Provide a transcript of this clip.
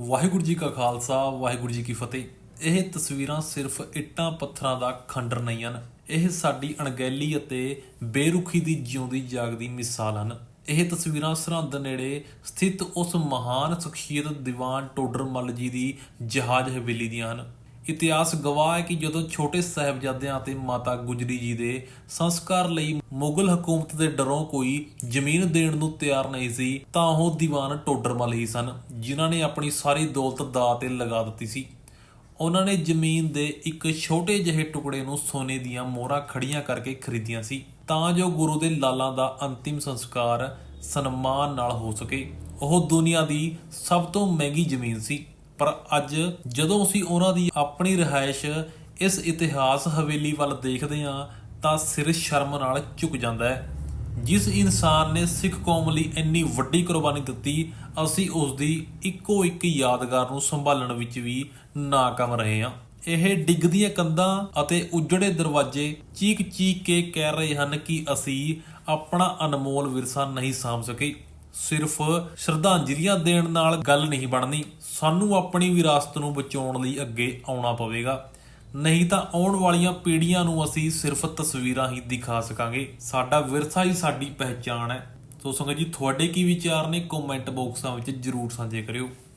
ਵਾਹਿਗੁਰੂ ਜੀ ਕਾ ਖਾਲਸਾ, ਵਾਹਿਗੁਰੂ ਜੀ ਕੀ ਫਤਿਹ। ਇਹ ਤਸਵੀਰਾਂ ਸਿਰਫ ਇੱਟਾਂ ਪੱਥਰਾਂ ਦਾ ਖੰਡਰ ਨਹੀਂ ਹਨ। ਇਹ ਸਾਡੀ ਅਣਗਹਿਲੀ ਅਤੇ ਬੇਰੁਖੀ ਦੀ ਜਿਉਂਦੀ ਜਾਗਦੀ ਮਿਸਾਲ ਹਨ। ਇਹ ਤਸਵੀਰਾਂ ਸਰਹੰਦ ਨੇੜੇ ਸਥਿਤ ਉਸ ਮਹਾਨ ਸ਼ਖਸੀਅਤ ਦੀਵਾਨ ਟੋਡਰ ਮੱਲ ਜੀ ਦੀ ਜਹਾਜ਼ ਹਵੇਲੀ ਦੀਆਂ ਹਨ। ਇਤਿਹਾਸ ਗਵਾਹ ਹੈ ਕਿ ਜਦੋਂ ਛੋਟੇ ਸਾਹਿਬਜ਼ਾਦਿਆਂ ਅਤੇ ਮਾਤਾ ਗੁਜਰੀ ਜੀ ਦੇ ਸੰਸਕਾਰ ਲਈ ਮੁਗਲ ਹਕੂਮਤ ਦੇ ਡਰੋਂ ਕੋਈ ਜ਼ਮੀਨ ਦੇਣ ਨੂੰ ਤਿਆਰ ਨਹੀਂ ਸੀ, ਤਾਂ ਉਹ ਦੀਵਾਨ ਟੋਡਰਮਲ ਹੀ ਸਨ, ਜਿਨ੍ਹਾਂ ਨੇ ਆਪਣੀ ਸਾਰੀ ਦੌਲਤ ਦਾ ਤੇ ਲਗਾ ਦਿੱਤੀ ਸੀ। ਉਹਨਾਂ ਨੇ ਜ਼ਮੀਨ ਦੇ ਇੱਕ ਛੋਟੇ ਜਿਹੇ ਟੁਕੜੇ ਨੂੰ ਸੋਨੇ ਦੀਆਂ ਮੋਹਰਾਂ ਖੜੀਆਂ ਕਰਕੇ ਖਰੀਦੀਆਂ ਸੀ, ਤਾਂ ਜੋ ਗੁਰੂ ਦੇ ਲਾਲਾਂ ਦਾ ਅੰਤਿਮ ਸੰਸਕਾਰ ਸਨਮਾਨ ਨਾਲ ਹੋ ਸਕੇ। ਉਹ ਦੁਨੀਆ ਦੀ ਸਭ ਤੋਂ ਮਹਿੰਗੀ ਜ਼ਮੀਨ ਸੀ। ਪਰ ਅੱਜ ਜਦੋਂ ਅਸੀਂ ਉਹਨਾਂ ਦੀ ਆਪਣੀ ਰਿਹਾਇਸ਼ ਇਸ ਇਤਿਹਾਸ ਹਵੇਲੀ ਵੱਲ ਦੇਖਦੇ ਹਾਂ, ਤਾਂ ਸਿਰ ਸ਼ਰਮ ਨਾਲ ਝੁਕ ਜਾਂਦਾ ਹੈ। ਜਿਸ ਇਨਸਾਨ ਨੇ ਸਿੱਖ ਕੌਮ ਲਈ ਇੰਨੀ ਵੱਡੀ ਕੁਰਬਾਨੀ ਦਿੱਤੀ, ਅਸੀਂ ਉਸ ਦੀ ਇੱਕੋ ਇੱਕ ਯਾਦਗਾਰ ਨੂੰ ਸੰਭਾਲਣ ਵਿੱਚ ਵੀ ਨਾਕਾਮ ਰਹੇ ਹਾਂ। ਇਹ ਡਿੱਗਦੀਆਂ ਕੰਧਾਂ ਅਤੇ ਉਜੜੇ ਦਰਵਾਜ਼ੇ ਚੀਕ-ਚੀਕ ਕੇ ਕਹਿ ਰਹੇ ਹਨ ਕਿ ਅਸੀਂ ਆਪਣਾ ਅਨਮੋਲ ਵਿਰਸਾ ਨਹੀਂ ਸਾਂਭ ਸਕੇ। ਸਿਰਫ ਸ਼ਰਧਾਂਜਲੀਆਂ ਦੇਣ ਨਾਲ ਗੱਲ ਨਹੀਂ ਬਣਨੀ। ਸਾਨੂੰ ਆਪਣੀ ਵਿਰਾਸਤ ਨੂੰ ਬਚਾਉਣ ਲਈ ਅੱਗੇ ਆਉਣਾ ਪਵੇਗਾ। ਨਹੀਂ ਤਾਂ ਆਉਣ ਵਾਲੀਆਂ ਪੀੜ੍ਹੀਆਂ ਨੂੰ ਅਸੀਂ ਸਿਰਫ ਤਸਵੀਰਾਂ ਹੀ ਦਿਖਾ ਸਕਾਂਗੇ। ਸਾਡਾ ਵਿਰਸਾ ਹੀ ਸਾਡੀ ਪਹਿਚਾਣ ਹੈ। ਸੋ ਸੰਗਤ ਜੀ, ਤੁਹਾਡੇ ਕੀ ਵਿਚਾਰ ਨੇ? ਕਮੈਂਟ ਬਾਕਸਾਂ ਵਿੱਚ ਜਰੂਰ ਸਾਂਝੇ ਕਰਿਓ।